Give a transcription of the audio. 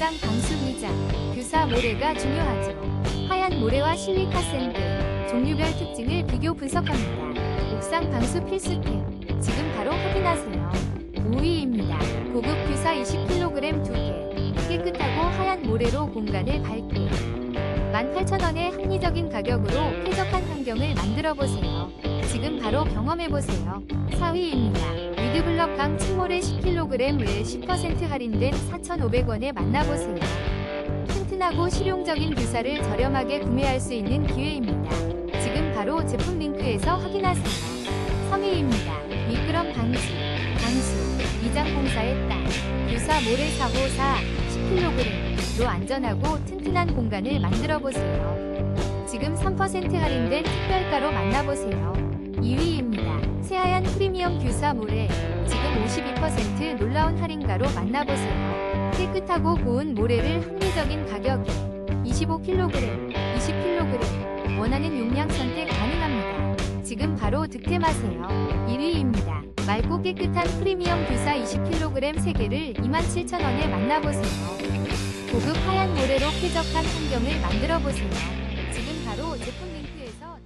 옥상 방수 미장, 규사 모래가 중요하죠. 하얀 모래와 실리카 샌드, 종류별 특징을 비교 분석합니다. 옥상 방수 필수템, 지금 바로 확인하세요. 5위입니다. 고급 규사 20kg 2개, 깨끗하고 하얀 모래로 공간을 밝게. 18,000원의 합리적인 가격으로 쾌적한 환경을 만들어 보세요. 지금 바로 경험해 보세요. 4위입니다. 위드블럭 강 침모래 10kg 외10% 할인된 4,500원에 만나보세요. 튼튼하고 실용적인 규사를 저렴하게 구매할 수 있는 기회입니다. 지금 바로 제품 링크에서 확인하세요. 3위입니다. 미끄럼 방지, 방수, 미장 공사의 땅, 규사 모래 사고 4, 10kg로 안전하고 튼튼한 공간을 만들어 보세요. 지금 3% 할인된 특별가로 만나보세요. 2위입니다. 새하얀 프리미엄 규사 모래, 지금 52% 놀라운 할인가로 만나보세요. 깨끗하고 고운 모래를 합리적인 가격에 25kg, 20kg 원하는 용량 선택 가능합니다. 지금 바로 득템하세요. 1위입니다. 맑고 깨끗한 프리미엄 규사 20kg 3개를 27,000원에 만나보세요. 고급 하얀 모래로 쾌적한 환경을 만들어 보세요. 지금 바로 제품 링크에서